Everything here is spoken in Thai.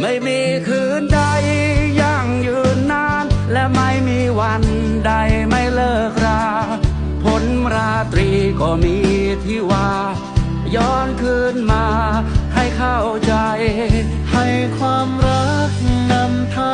ไม่มีคืนใดยั่งยืนนาน และไม่มีวันใดไม่เลิกรา ผลราตรีก็มีที่ว่า ย้อนคืนมาให้เข้าใจ ให้ความรักนำทาง